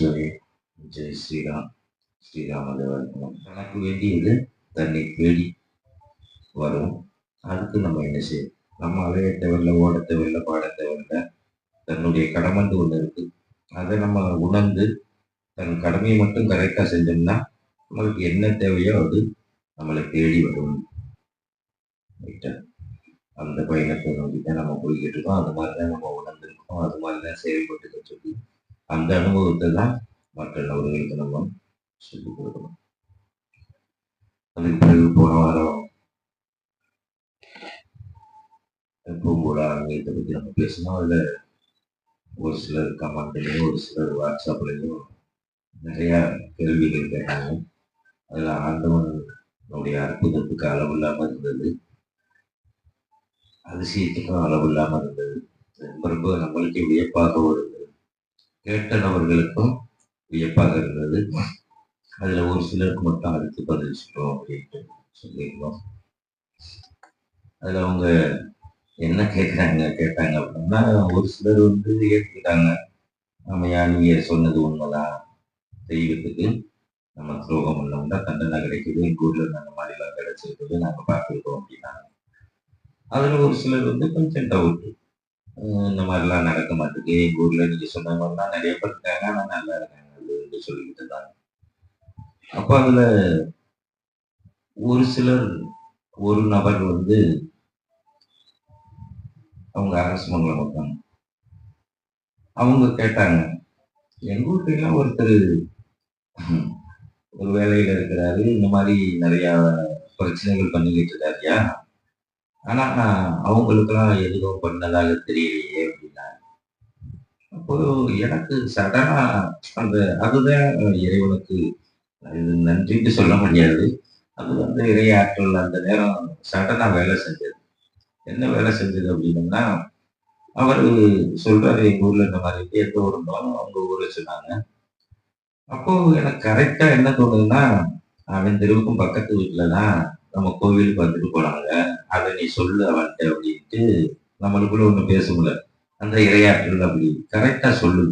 ஈஸ்வரி ஜெய் ஸ்ரீராம். ஸ்ரீராமதேவன் தனக்கு வேண்டியது தன்னை தேடி வரும். அதுக்கு நம்ம என்ன செய்யும் நம்ம அலைய தேவையில்ல ஓட தேவையில்ல பாட தேவையில்ல தன்னுடைய கடமைன்னு ஒன்று இருக்கு. அதை நம்ம உணர்ந்து தன் கடமையை மட்டும் கரெக்டாக செஞ்சோம்னா நம்மளுக்கு என்ன தேவையோ அது நம்மளை தேடி வரும். ரைட்டா அந்த பயணத்தை நோக்கி தான் நம்ம போய்கிட்டு இருக்கோம். அது மாதிரி தான் நம்ம உணர்ந்திருக்கோம். அது மாதிரி தான் செயல்பட்டு சொல்லி அந்த அனுபவத்தை தான் மக்கள் அவர்களுக்கு நம்ம சொல்லிக் கொடுக்கணும். அதுக்கு பிறகு போன வாரம் எப்பவும் அரங்கத்தை பத்தி பற்றி நம்ம பேசணும். அதில் ஒரு சிலர் கமெண்ட்லையும் ஒரு சிலர் வாட்ஸ்அப்லையும் நிறையா கேள்விகள் கேட்டாங்க. அதில் ஆண்டவனுடைய அற்புதத்துக்கு அளவு இல்லாமல் இருந்தது. அதிசயத்துக்கும் அளவு இல்லாமல் இருந்தது. ரொம்ப ரொம்ப நம்மளுக்கு வியப்பாக ஒரு கேட்ட நபர்களுக்கும் வியப்பாக இருந்தது. அதில் ஒரு சிலருக்கு மட்டும் அடுத்து பதில் சொல்றோம் அப்படின்ட்டு சொல்லியிருந்தோம். அதுல அவங்க என்ன கேட்குறாங்க கேட்டாங்க அப்படின்னா ஒரு சிலர் வந்து ஏற்றுக்கிட்டாங்க நம்ம நீங்க சொன்னது உண்மைதான் தெய்வத்துக்கு நம்ம துரோகம் பண்ணோம்னா தண்டனை கிடைக்குது எங்கள் ஊரில் அந்த மாதிரிலாம் கிடைச்சிருக்குது நாங்கள் பார்த்துருக்கோம் அப்படின்னாங்க. அதில் ஒரு சிலர் வந்து கொஞ்சம் டவுட்டு இந்த மாதிரிலாம் நடக்க மாட்டேங்குது. எங்கள் ஊரில் நீங்கள் சொன்ன மாதிரிலாம் நிறைய பேர் இருக்காங்க. ஆனால் நல்லா இருக்காங்க அப்படின்னு சொல்லிக்கிட்டு இருந்தாங்க. அப்போ அதில் ஒரு சிலர் ஒரு நபர் வந்து அவங்க அரசு மங்கலம் வந்தாங்க. அவங்க கேட்டாங்க எங்க வீட்டுலாம் ஒருத்தர் ஒரு வேலையில இருக்கிறாரு. இந்த மாதிரி நிறைய பிரச்சனைகள் பண்ணிக்கிட்டு இருக்காருயா ஆனா அவங்களுக்கெல்லாம் எதுவும் பண்ணதாக தெரியலையே அப்படின்னா அப்போ எனக்கு சடனா அந்த அதுதான் இறைவனுக்கு நன்றின்னு சொல்ல முடியாது. அது வந்து இறையாற்றல் அந்த நேரம் சடனா வேலை செஞ்சது. என்ன வேலை செஞ்சது அப்படின்னம்னா அவர் சொல்றாரு எங்க ஊர்ல இந்த மாதிரி எந்த ஊர் இருந்தாலும் அவங்க ஊர்ல சொன்னாங்க. அப்போ எனக்கு கரெக்டா என்ன தோணுதுன்னா அவன் தெருவுக்கும் பக்கத்து வீட்டுலதான் நம்ம கோவிலுக்கு வந்துட்டு போனாங்க. அதை நீ சொல்லு அவன்கிட்ட அப்படின்ட்டு நம்மளுக்குள்ள ஒண்ணு பேசும்ல அந்த இரையாற்றல் அப்படி. கரெக்டா சொல்லு.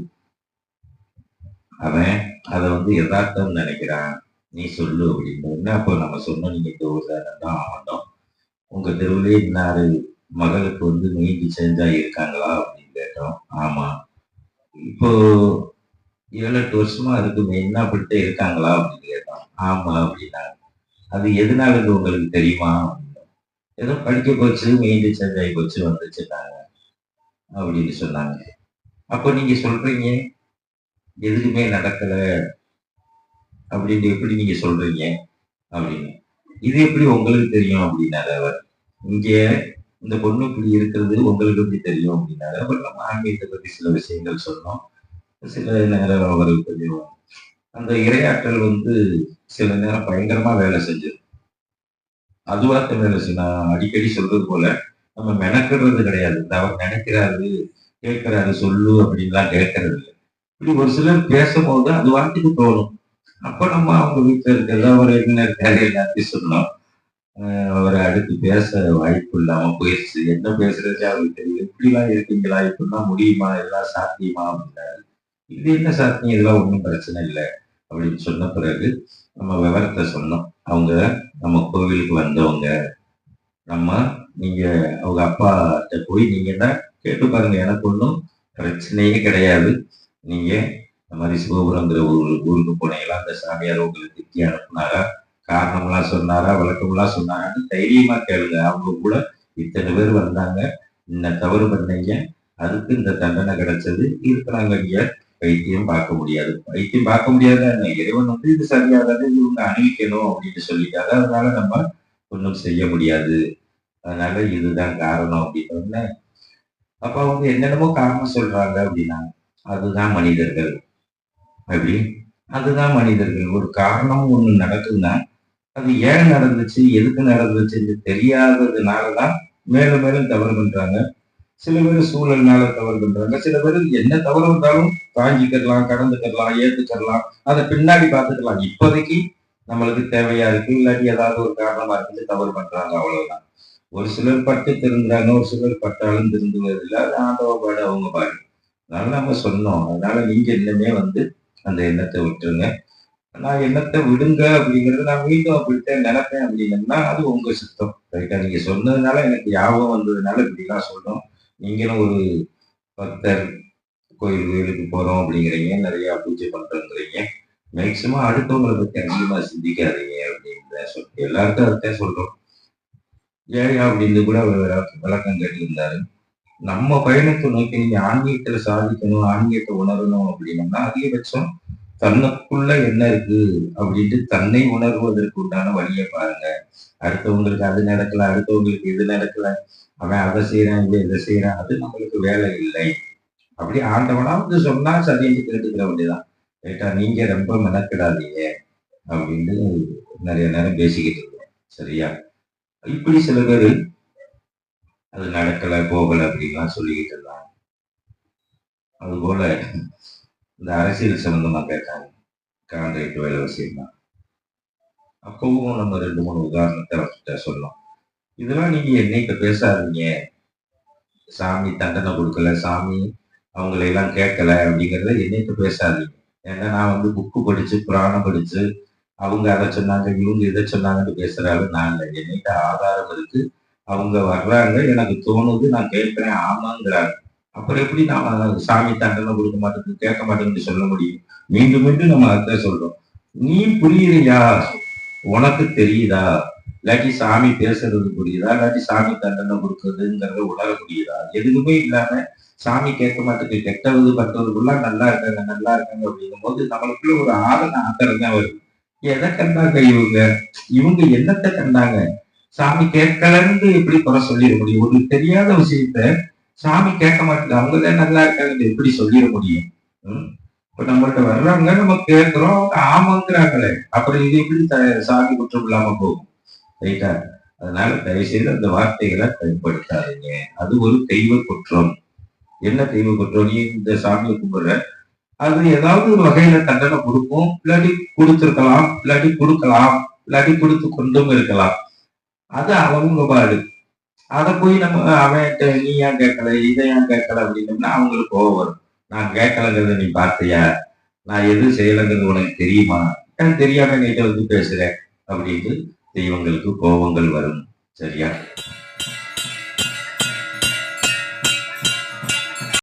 அவன் அதை வந்து யதார்த்தம் நினைக்கிறான். நீ சொல்லு அப்படின்னு அப்போ நம்ம சொன்னோம்? நீங்க இந்த தான் ஆகட்டும் உங்க தெருவிலே இன்னாரு மகளுக்கு வந்து மெயின்டி செஞ்சா இருக்காங்களா அப்படின்னு கேட்டோம். ஆமா. இப்போ ஏழு எட்டு வருஷமா அதுக்கு மெயினா அப்படின்ட்டு இருக்காங்களா அப்படின்னு கேட்டோம். ஆமா அப்படின்னாங்க. அது எதனால உங்களுக்கு தெரியுமா? ஏதோ படிக்க போச்சு மெயின் சேஞ்ச் ஆகி போச்சு வந்துச்சுட்டாங்க அப்படின்னு சொன்னாங்க. அப்போ நீங்க சொல்றீங்க எதுக்குமே நடக்கல அப்படின்னு எப்படி நீங்க சொல்றீங்க? அப்படின்னு. இது எப்படி உங்களுக்கு தெரியும் அப்படின்னாரு அவர். இங்க இந்த பொண்ணு இப்படி இருக்கிறது உங்களுக்கு எப்படி தெரியும் அப்படின்னாரு. அப்புறம் நம்ம ஆன்மீகத்தை பத்தி சில விஷயங்கள் சொன்னோம். சில நேரம் அவர் தெரியும். அந்த இரையாற்றல் வந்து சில நேரம் பயங்கரமா வேலை செஞ்சிடும் அதுவா தமிழரசு நான் அடிக்கடி சொல்றது போல நம்ம மெனக்கிறது கிடையாது. இந்த அவர் நினைக்கிறாரு கேட்கிறாரு சொல்லு அப்படின்லாம் கேட்கறது இல்லை. இப்படி ஒரு சிலர் பேசும்போது அது வார்த்தைக்கு தோணும். அப்ப நம்ம அவங்க வீட்டுல இருக்கிறத அவர் என்ன இருக்காரு எல்லாத்தையும் சொன்னோம் அவரை அடுத்து பேச வாய்ப்பு இல்லாம போயிடுச்சு என்ன பேசுறது அவருக்கு தெரியும் இப்படிலாம் இருக்கீங்களா? இப்படிலாம் முடியுமா? எல்லாம் சாத்தியமா? அப்படின்னாரு. இது என்ன சாத்தியம்? இதெல்லாம் ஒன்றும் பிரச்சனை இல்லை. அப்படின்னு சொன்ன பிறகு நம்ம விவரத்தை சொன்னோம். அவங்க நம்ம கோவிலுக்கு வந்தவங்க. நம்ம நீங்க அவங்க அப்பாட்ட போய் நீங்க என்ன கேட்டு பாருங்க. எனக்கு ஒன்றும் பிரச்சனையே கிடையாது. நீங்க இந்த மாதிரி சிவபுரங்கிற ஒரு ஊருக்கு போனீங்களா? அந்த சாமியார் உங்களுக்கு திட்டி அனுப்புனாரா? காரணம்லாம் சொன்னாரா? விளக்கம்லாம் சொன்னாரான்னு தைரியமா கேளுங்க. அவங்க கூட இத்தனை பேர் வந்தாங்க. இந்த தவறு பண்ணீங்க? அதுக்கு இந்த தண்டனை கிடைச்சது. இருக்கிறாங்க இங்க. வைத்தியம் பார்க்க முடியாது. பைத்தியம் பார்க்க முடியாத இறைவன் வந்து இது சரியாகாது இவங்க அணிவிக்கணும் அப்படின்னு சொல்லிட்டாரு. அதனால நம்ம ஒன்றும் செய்ய முடியாது. அதனால இதுதான் காரணம் அப்படின்னு அப்ப அவங்க என்னென்னமோ காரணம் சொல்றாங்க அப்படின்னா அதுதான் மனிதர்கள். அப்படி? அதுதான் மனிதர்கள். ஒரு காரணம் ஒண்ணு நடக்குதுன்னா அது ஏன் நடந்துச்சு எதுக்கு நடந்துச்சுன்னு தெரியாததுனாலதான் மேலும் மேலும் தவறு பண்றாங்க. சில பேர் சூழல்னால தவறுகின்றாங்க சில பேர் என்ன தவறு வந்தாலும் தாங்கிக்கலாம் கடந்துக்கலாம் ஏத்துக்கலாம் அதை பின்னாடி பார்த்துக்கலாம். இப்போதைக்கு நம்மளுக்கு தேவையா இருக்கு. இல்லாட்டி ஏதாவது ஒரு காரணமா இருந்து தவறு பண்றாங்க. அவ்வளவுதான். ஒரு சிலர் பட்டு திருந்துறாங்க ஒரு சிலர் பட்டாலும் திருந்துவது இல்லை. அது ஆண்டவ பாடு அவங்க பாடு. அதனால நம்ம சொன்னோம். அதனால நீங்க இன்னுமே வந்து அந்த எண்ணத்தை விட்டுருங்க. நான் எண்ணத்தை விடுங்க அப்படிங்கிறது நான் மீண்டும் அப்படித்தான் நினைப்பேன் அப்படிங்கன்னா அது உங்க சித்தம். ரைட்டா நீங்க சொன்னதுனால எனக்கு ஞாபகம் வந்ததுனால இப்படிலாம் சொல்றோம் நீங்களும் ஒரு பக்தர் கோயில் கோயிலுக்கு போறோம் அப்படிங்கிறீங்க நிறைய பூஜை பண்றோங்கிறீங்க. மேக்சிமம் அடுத்தவங்களை பத்தி அதிகமா சிந்திக்காதீங்க அப்படின்னு சொல்லி எல்லாருக்கும் அதைத்தான் சொல்றோம். ஏன் அப்படின்னு கூட விளக்கம் கேட்டிருந்தாரு. நம்ம பயணத்தை நோக்கி நீங்க ஆன்மீகத்துல சாதிக்கணும் ஆன்மீகத்தை உணரணும் அப்படின்னம்னா அதிகபட்சம் தன்னுக்குள்ள என்ன இருக்கு அப்படின்ட்டு தன்னை உணர்வதற்கு உண்டான வழியை பாருங்க. அடுத்தவங்களுக்கு அது நடக்கல அடுத்தவங்களுக்கு இது நடக்கல. அவன் அதை செய்யறான் இல்லை இதை செய்யறான் அது நம்மளுக்கு வேலை இல்லை. அப்படி ஆண்டவனா வந்து சொன்னா சரின்னு கேட்டுக்கிற வேண்டியதான் ரைட்டா நீங்க ரொம்ப மெனக்கிடாதீங்க அப்படின்னு நிறைய நேரம் பேசிக்கிட்டு இருக்கோம் சரியா? இப்படி சில பேர் அது நடக்கல போகல அப்படின்லாம் சொல்லிக்கிட்டு இருந்தாங்க. அதுபோல இந்த அரசியல் சம்பந்தமா கேட்டாங்க கான்ட்ராக்ட் வேலை விஷயமா தான் அப்பவும் நம்ம ரெண்டு மூணு உதாரணத்தை அவர்கிட்ட சொல்லலாம் இதெல்லாம் நீங்க என்னைக்கு பேசாதீங்க. சாமி தண்டனை கொடுக்கல சாமி அவங்களை எல்லாம் கேட்கல அப்படிங்கிறத என்னைக்கு பேசாதீங்க. ஏன்னா நான் வந்து புக்கு படிச்சு புராணம் படிச்சு அவங்க அதை சொன்னாங்க இவங்க இதை சொன்னாங்கன்னு பேசுறாரு நான் இல்லை. என்னைக்கு ஆதாரம் இருக்கு. அவங்க வர்றாங்க எனக்கு தோணுது நான் கேட்கிறேன். ஆமாங்கிறாங்க. அப்புறம் எப்படி நாம சாமி தண்டனை கொடுக்க மாட்டேங்குது கேட்க மாட்டேங்குது சொல்ல முடியும்? மீண்டும் மீண்டும் நம்ம அதான் சொல்றோம். நீ புரியலையா உனக்கு தெரியுதா? இல்லாட்டி சாமி பேசுறது புரியுதா? இல்லாட்டி சாமி தண்டனை கொடுக்குறதுங்கிறத உணர முடியுதா எதுவுமே இல்லாம சாமி கேட்க மாட்டேங்குது. கெட்டவது பண்றதுக்குள்ள நல்லா இருக்காங்க நல்லா இருக்காங்க அப்படிங்கும் போது நம்மளுக்குள்ள ஒரு ஆதன ஆத்திரம் தான் வருது. எதை கண்டாங்க இவங்க? இவங்க என்னத்தை கண்டாங்க? சாமி கேட்கலன்னு எப்படி குறை சொல்லிட முடியும்? ஒரு தெரியாத விஷயத்த சாமி கேட்க மாட்டேங்குது அவங்கதான் நல்லா இருக்காங்க எப்படி சொல்லிட முடியும்? இப்ப நம்மள்ட்ட வர்றாங்க நம்ம கேட்கிறோம் அவங்க ஆமாங்கிறாங்களே. அப்புறம் இது எப்படி த- சாமி குற்றம் இல்லாம போகும்? ரைட்டா அதனால தயவு செய்து அந்த வார்த்தைகளை பயன்படுத்தாதீங்க. அது ஒரு தெய்வ குற்றம். என்ன தெய்வ குற்றம்? நீ இந்த சாமியை கும்பிடுற? அது ஏதாவது ஒரு வகையில தண்டனை கொடுக்கும். இல்லாட்டி கொடுத்துருக்கலாம் இல்லாட்டி கொடுக்கலாம் இல்லாட்டி கொடுத்து கொண்டும் இருக்கலாம். அது அவங்க பாடு. அதை போய் நம்ம அவன்கிட்ட நீ ஏன் கேட்கல? இதை ஏன் கேட்கல? அப்படின்னோம்னா அவங்களுக்கு கோவம் வரும். நான் கேட்கலங்கிறத நீ பார்த்தியா? நான் எது செய்யலைங்கிறது உனக்கு தெரியுமா? எனக்கு தெரியாம நீட்ட வந்து பேசுறேன் அப்படின்ட்டு தெய்வங்களுக்கு கோபங்கள் வரும். சரியா?